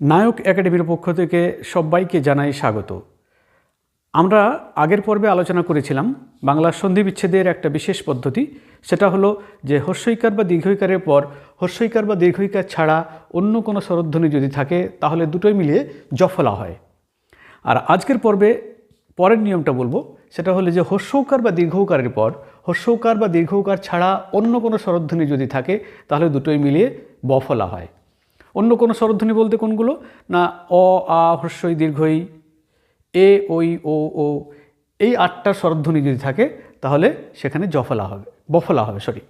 নায়ক একাডেমির পক্ষ থেকে সবাইকে জানাই স্বাগত। আমরা আগের পর্বে আলোচনা করেছিলাম বাংলার সন্ধি বিচ্ছেদের একটা বিশেষ পদ্ধতি, সেটা হলো যে হর্ষইকার বা দীর্ঘইকারের পর হর্ষইকার বা দীর্ঘইকার ছাড়া অন্য কোনো স্বরধ্বনি যদি থাকে, তাহলে দুটোই মিলিয়ে জফলা হয়। আর আজকের পর্বে পরের নিয়মটা বলব, সেটা হলো যে হর্ষৌকার বা দীর্ঘৌকারের পর হর্ষৌকার বা দীর্ঘকার ছাড়া অন্য কোনো স্বরধ্বনি যদি থাকে, তাহলে দুটোই মিলিয়ে বফলা হয়। অন্য কোনো স্বরধ্বনি বলতে কোনগুলো? না, অ, আ হর্ষই দীর্ঘই, এ, ওই, ও ও। এই আটটা স্বরধ্বনি যদি থাকে, তাহলে সেখানে জফলা হবে, বফলা হবে সরি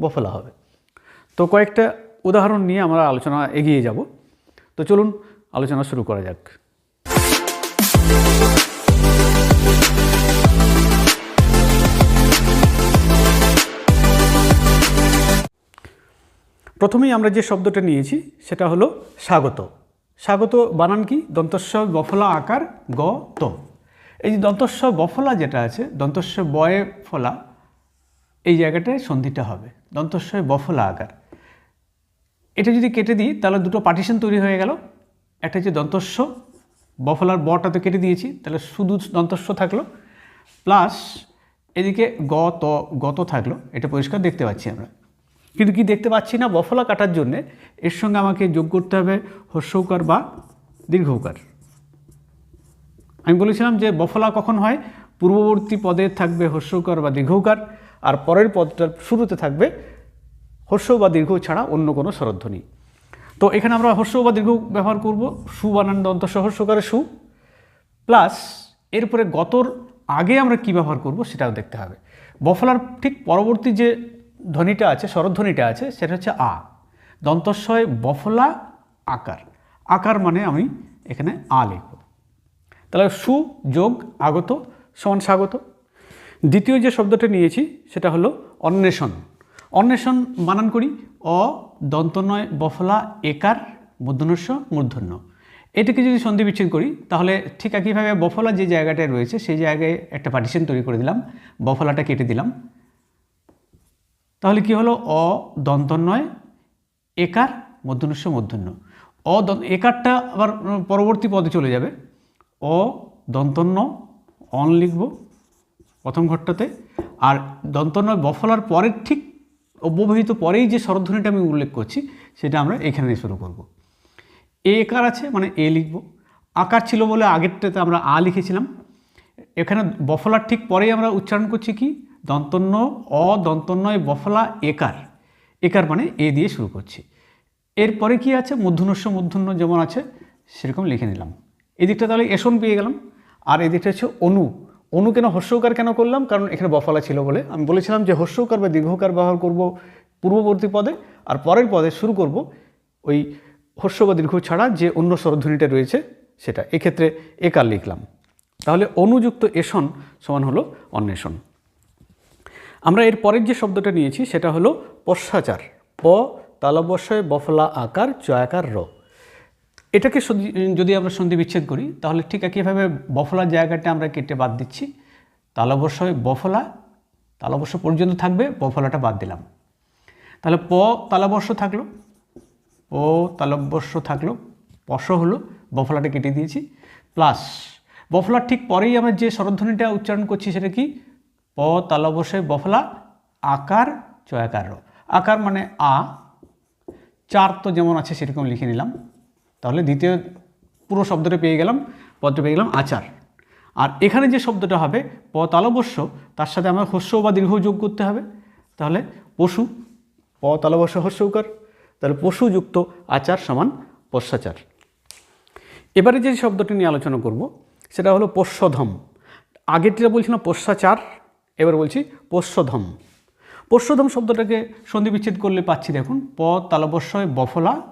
বফলা হবে। তো কয়েকটা উদাহরণ নিয়ে আমরা আলোচনা এগিয়ে যাব। তো চলুন, আলোচনা শুরু করা যাক। প্রথমেই আমরা যে শব্দটা নিয়েছি, সেটা হলো স্বাগত। স্বাগত বানান কি? দন্তস্ব বফলা আকার গ ত। এই যে দন্তস্ব বফলা যেটা আছে, দন্তস্ব বয়ে ফলা, এই জায়গাটায় সন্ধিটা হবে। দন্তস্ব বফলা আকার। এটা যদি কেটে দিই, তাহলে দুটো পার্টিশন তৈরি হয়ে গেল। একটা হচ্ছে দন্তস্ব বফলার বটা তো কেটে দিয়েছি, তাহলে শুধু দন্তস্ব থাকল। প্লাস এদিকে গ ত গত থাকল। এটা পরিষ্কার দেখতে পাচ্ছি আমরা। কিন্তু কি দেখতে পাচ্ছি না, বফলা কাটার জন্যে। এর সঙ্গে আমাকে যোগ করতে হবে হর্ষৌকার বা দীর্ঘৌকার। আমি বলেছিলাম যে বফলা কখন হয়? পূর্ববর্তী পদে থাকবে হর্ষৌকার বা দীর্ঘৌকার, আর পরের পদটার শুরুতে থাকবে হর্ষ বা দীর্ঘ ছাড়া অন্য কোনো স্বরধ্বনি। তো এখানে আমরা হর্ষ বা দীর্ঘ ব্যবহার করব। সু বানান দন্ত সহর্ষকারে সু। প্লাস এরপরে গতর আগে আমরা কি ব্যবহার করব সেটাও দেখতে হবে। বফলার ঠিক পরবর্তী যে ধ্বনিটা আছে, স্বরধ্বনিটা আছে, সেটা হচ্ছে আ। দন্তস্বয় বফলা আকার। আকার মানে আমি এখানে আ লিখব। তাহলে সু যোগ আগত সমান স্বাগত। দ্বিতীয় যে শব্দটা নিয়েছি, সেটা হলো অন্বেষণ। অন্বেষণ বানান করি, অ, দন্তনয়, বফলা, একার মূর্ধন্যস্ব মূর্ধন্য। এটাকে যদি সন্ধি বিচ্ছেদ করি, তাহলে ঠিক একইভাবে বফলা যে জায়গাটায় রয়েছে, সেই জায়গায় একটা পার্টিশন তৈরি করে দিলাম, বফলাটা কেটে দিলাম। তাহলে কি হলো? অ দন্তন্বয় একার মধ্যনস্য মধ্যন্য অ একারটা আবার পরবর্তী পদে চলে যাবে। অ দন্তন্য অন লিখব প্রথম ঘরটাতে। আর দন্তন্বয় বফলার পরের ঠিক অব্যবহিত পরেই যে স্বরধ্বনিটা আমি উল্লেখ করছি, সেটা আমরা এখানে শুরু করব। এ একার আছে মানে এ লিখব। আকার ছিল বলে আগেরটাতে আমরা আ লিখেছিলাম। এখানে বফলার ঠিক পরেই আমরা উচ্চারণ করছি কি? দন্তন্য অ দন্তন্নয় বফলা একার। একার মানে এ দিয়ে শুরু করছি। এরপরে কি আছে? মূর্ধন্যস্য মূর্ধন্য যেমন আছে, সেরকম লিখে নিলাম। এদিকটা তাহলে এসন পেয়ে গেলাম। আর এদিকটা হচ্ছে অনু। অনু কেন হর্ষৌকার কেন করলাম? কারণ এখানে বফলা ছিল বলে। আমি বলেছিলাম যে হর্ষৌকার বা দীর্ঘকার ব্যবহার করব পূর্ববর্তী পদে, আর পরের পদে শুরু করব ওই হর্ষ বা দীর্ঘ ছাড়া যে অন্য স্বরধ্বনিটা রয়েছে সেটা। এক্ষেত্রে একার লিখলাম। তাহলে অনুযুক্ত এসন সমান হলো অন্বেষণ। আমরা এর পরের যে শব্দটা নিয়েছি, সেটা হলো পশ্চাচার। প তালবস্যয় বফলা, আকার, চয়াকার, র। এটাকে যদি আমরা সন্ধি বিচ্ছেদ করি, তাহলে ঠিক একইভাবে বফলা জায়গাটা আমরা কেটে বাদ দিচ্ছি। তালবশয়, বফলা তালবস্য পর্যন্ত থাকবে, বফলাটা বাদ দিলাম। তাহলে প তালবর্ষ থাকল। ও তালব্যস্য থাকল। পশ হলো, বফলাটা কেটে দিয়েছি। প্লাস, বফলার ঠিক পরেই আমরা যে স্বরধ্বনিটা উচ্চারণ করছি, সেটা কি? প তালবস্যে বফলা, আকার, চয়াকার। আকার মানে আ। চার তো যেমন আছে সেরকম লিখে নিলাম। তাহলে দ্বিতীয় পুরো শব্দটা পেয়ে গেলাম, পদটা পেয়ে গেলাম আচার। আর এখানে যে শব্দটা হবে, প তালবস্য তার সাথে আমরা হস্য বা দীর্ঘ যোগ করতে হবে। তাহলে পশু, প তালবস্য হস্যকার তাহলে পশুযুক্ত আচার সমান পশ্চাচার এবারে যে শব্দটি নিয়ে আলোচনা করব, সেটা হলো পোষ্যধম আগেরটিটা বলছিলাম পোষ্যাচার এবার বলছি পোষ্যধম। পোষ্যধম শব্দটাকে সন্ধি বিচ্ছেদ করলে পাচ্ছি দেখুন, প, তালবস্যয়, বফলা।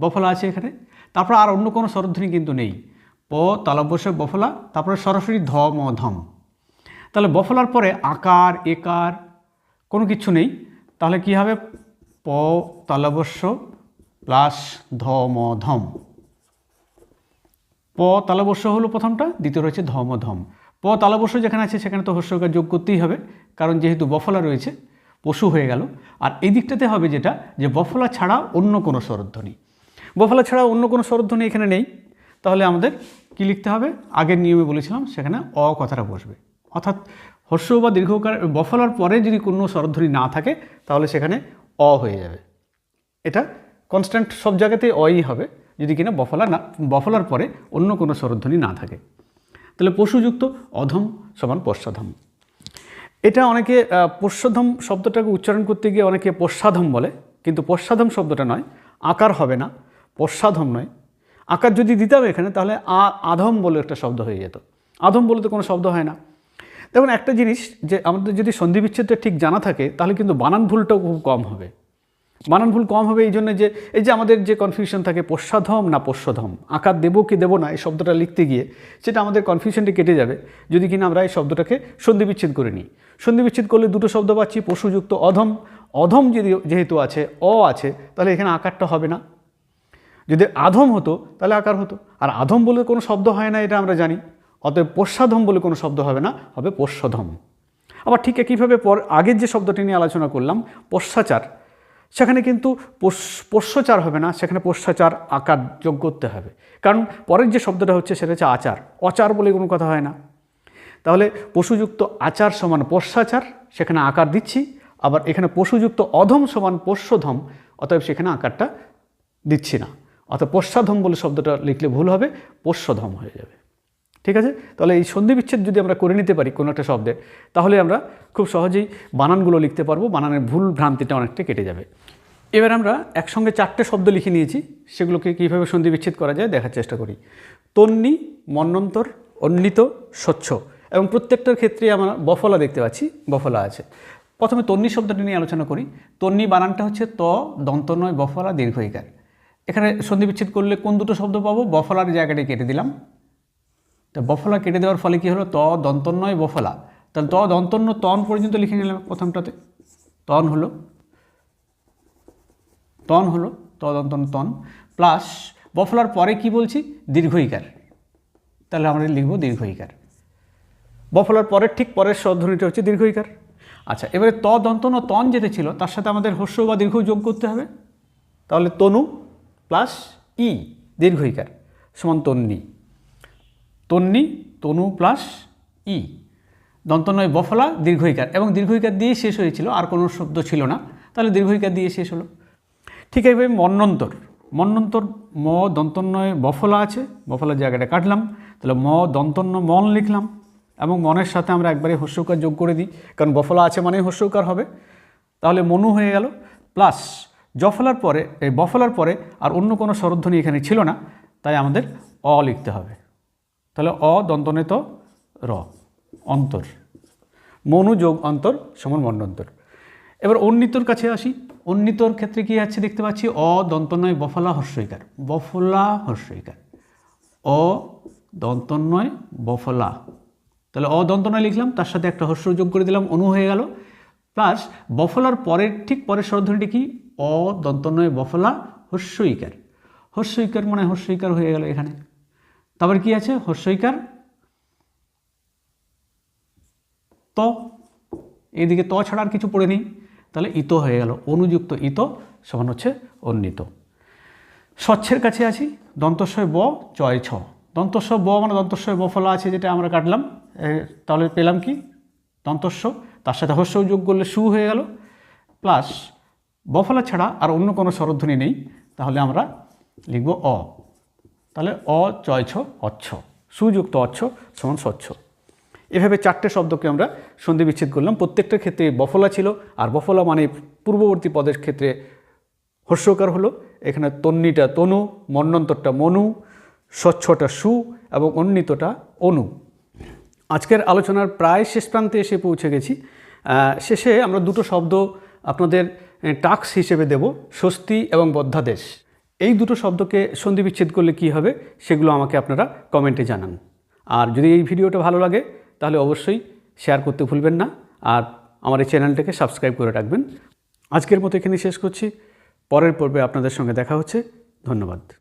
বফলা আছে এখানে। তারপর আর অন্য কোনো স্বরধ্বনি কিন্তু নেই। প, তালবস্যয়, বফলা, তারপরে সরাসরি ধম ও ধম। তাহলে বফলার পরে আকার, একার কোনো কিছু নেই। তাহলে কি হবে? প, তালবস্য প্লাস ধম ধম। প, তালবস্য হলো প্রথমটা, দ্বিতীয় রয়েছে ধম ধম। প তালবস্য যেখানে আছে, সেখানে তো হস্যকার যোগ করতেই হবে। কারণ যেহেতু বফলা রয়েছে, পশু হয়ে গেল। আর এই দিকটাতে হবে যেটা, যে বফলা ছাড়া অন্য কোনো স্বরধ্বনি। বফলা ছাড়া অন্য কোনো স্বরধ্বনি এখানে নেই। তাহলে আমাদের কি লিখতে হবে? আগের নিয়মে বলেছিলাম, সেখানে অ কথাটা বসবে। অর্থাৎ হর্ষ বা দীর্ঘকার, বফলার পরে যদি কোনো স্বরধ্বনি না থাকে, তাহলে সেখানে অ হয়ে যাবে। এটা কনস্ট্যান্ট সব জায়গাতেই অই হবে। যদি কিনা বফলা না, বফলার পরে অন্য কোনো স্বরধ্বনি না থাকে। তাহলে পশুযুক্ত অধম সমান পশ্চাধম। এটা অনেকে পশ্চাধম শব্দটাকে উচ্চারণ করতে গিয়ে অনেকে পশ্চাধম বলে, কিন্তু পশ্চাধম শব্দটা নয়, আকার হবে না, পশ্চাধম নয়। আকার যদি দিতাম এখানে, তাহলে আ, আধম বলে একটা শব্দ হয়ে যেত। আধম বলে তো কোনো শব্দ হয় না। দেখুন একটা জিনিস যে আমাদের যদি সন্ধি বিচ্ছেদটা ঠিক জানা থাকে, তাহলে কিন্তু বানান ভুলটাও খুব কম হবে। বানান ভুল কম হবে এই জন্য যে, এই যে আমাদের যে কনফিউশন থাকে পশ্চাধম না পশ্চধম আকার দেবো কি দেবো না, এই শব্দটা লিখতে গিয়ে সেটা আমাদের কনফিউশনটি কেটে যাবে। যদি কিনা আমরা এই শব্দটাকে সন্ধি বিচ্ছেদ করে নিই। সন্ধি বিচ্ছেদ করলে দুটো শব্দ পাচ্ছি পশুযুক্ত অধম। অধম যদি যেহেতু আছে, অ আছে, তাহলে এখানে আকারটা হবে না। যদি আধম হতো, তাহলে আকার হতো। আর আধম বলে কোনো শব্দ হয় না, এটা আমরা জানি। অতএব পশ্চাধম বলে কোনো শব্দ হবে না, হবে পশ্চধম আবার ঠিক একইভাবে পর আগের যে শব্দটি নিয়ে আলোচনা করলাম পশ্চাচার সেখানে কিন্তু পোষ- পোষ্যচার হবে না, সেখানে পোষ্যাচার আকার যোগ করতে হবে। কারণ পরের যে শব্দটা হচ্ছে সেটা হচ্ছে আচার। অচার বলে কোনো কথা হয় না। তাহলে পশুযুক্ত আচার সমান পোষ্যাচার, সেখানে আকার দিচ্ছি, আবার এখানে পশুযুক্ত অধম সমান পোষ্যধম, অতএব সেখানে আকারটা দিচ্ছি না। অর্থাৎ পশ্চাধম বলে শব্দটা লিখলে ভুল হবে, পোষ্যধম হয়ে যাবে। ঠিক আছে? তাহলে এই সন্ধি বিচ্ছেদ যদি আমরা করে নিতে পারি কোনো একটা শব্দে, তাহলে আমরা খুব সহজেই বানানগুলো লিখতে পারব, বানানের ভুল ভ্রান্তিটা অনেকটা কেটে যাবে। এবার আমরা একসঙ্গে চারটে শব্দ লিখে নিয়েছি, সেগুলোকে কীভাবে সন্ধি বিচ্ছেদ করা যায় দেখার চেষ্টা করি। তন্নি, মন্নন্তর, অন্বিত, স্বচ্ছ এবং প্রত্যেকটার ক্ষেত্রে আমরা বফলা দেখতে পাচ্ছি, বফলা আছে। প্রথমে তন্নি শব্দটি নিয়ে আলোচনা করি। তন্নি বানানটা হচ্ছে ত, দন্তনয়, বফলা, দীর্ঘইকার। এখানে সন্ধি বিচ্ছেদ করলে কোন দুটো শব্দ পাবো? বফলার জায়গাটি কেটে দিলাম। তা বফলা কেটে দেওয়ার ফলে কী হলো? ত দন্তন্নয় বফলা। তাহলে ত দন্তন্য তন পর্যন্ত লিখে নিলাম প্রথমটাতে। তন হলো তন হলো, ত দন্তন্য তন। প্লাস বফলার পরে কি বলছি? দীর্ঘইকার। তাহলে আমরা লিখব দীর্ঘইকার। বফলার পরের ঠিক পরের স্বরধ্বনিটা হচ্ছে দীর্ঘইকার। আচ্ছা এবারে ত দন্তন তন যেতে ছিল, তার সাথে আমাদের হস্য বা দীর্ঘ যোগ করতে হবে। তাহলে তনু প্লাস ই, দীর্ঘইকার, সমান তন্নি তন্নি, তনু প্লাস ই। দন্তনয় বফলা, দীর্ঘইকার। এবং দীর্ঘইকার দিয়ে শেষ হয়েছিল, আর কোনো শব্দ ছিল না। তাহলে দীর্ঘইকার দিয়ে শেষ হলো। ঠিক এইভাবে মন্নন্তর। মন্নন্তর, ম দন্তন্নয় বফলা আছে। বফলার জায়গাটা কাটলাম। তাহলে ম, দন্তন্য, মন লিখলাম। এবং মনের সাথে আমরা একবারে হস্যকার যোগ করে দিই। কারণ বফলা আছে মানে হস্যকার হবে। তাহলে মনু হয়ে গেল। প্লাস জফলার পরে, এই বফলার পরে আর অন্য কোনো স্বরধ্বনি এখানে ছিল না। তাই আমাদের অ লিখতে হবে। তাহলে অ দন্তনে তো র, অন্তর। মনু যোগ অন্তর সমান মন্ডন্তর এবার অন্বিতর কাছে আসি। অন্বিতর ক্ষেত্রে কি আছে দেখতে পাচ্ছি? অ দন্তনয় বফলা, হর্ষইকার। বফলা, হর্ষইকার। অ দন্তন্বয়, বফলা। তাহলে অ দন্তনয় লিখলাম, তার সাথে একটা হর্ষ যোগ করে দিলাম, অনু হয়ে গেল। প্লাস বফলার পরের, ঠিক পরের স্বরধ্বনিটি কি? অ দন্তনয় বফলা, হর্ষইকার। হর্ষইকার মানে হর্ষইকার হয়ে গেল এখানে। তারপর কি আছে? হর্ষইকার। ত। এইদিকে ত ছাড়া আর কিছু পড়ে নেই। তাহলে ইত হয়ে গেল। অনুযুক্ত ইত সমান হচ্ছে অন্বিত। স্বচ্ছের কাছে আছি। দন্তস্বয় ব চয় ছ। দন্তস্ব ব মানে দন্তস্বয় ব ফলা আছে যেটা আমরা কাটলাম। তাহলে পেলাম কি? দন্তস্ব। তার সাথে হস্য যোগ করলে সু হয়ে গেল। প্লাস বফলা ছাড়া আর অন্য কোনো স্বরধ্বনি নেই। তাহলে আমরা লিখব অ। তাহলে অ, চয়, ছ, অচ্ছ। সুযুক্ত অচ্ছ সমান স্বচ্ছ। এভাবে চারটে শব্দকে আমরা সন্ধি বিচ্ছেদ করলাম। প্রত্যেকটার ক্ষেত্রে বফলা ছিল, আর বফলা মানে পূর্ববর্তী পদের ক্ষেত্রে হর্ষকার হলো। এখানে তন্নিটা তনু, মন্নন্তরটা মনু, স্বচ্ছটা সু, এবং অন্বিতটা অনু। আজকের আলোচনার প্রায় শেষ প্রান্তে এসে পৌঁছে গেছি। শেষে আমরা দুটো শব্দ আপনাদের টাক্স হিসেবে দেব, স্বস্তি এবং বদ্ধাদেশ। এই দুটো শব্দকে সন্ধিবিচ্ছেদ করলে কি হবে সেগুলো আমাকে আপনারা কমেন্টে জানান। আর যদি এই ভিডিওটা ভালো লাগে, তাহলে অবশ্যই শেয়ার করতে ভুলবেন না আর আমার এই চ্যানেলটাকে সাবস্ক্রাইব করে রাখবেন। আজকের মতো এখানে শেষ করছি। পরের পর্বে আপনাদের সঙ্গে দেখা হচ্ছে। ধন্যবাদ।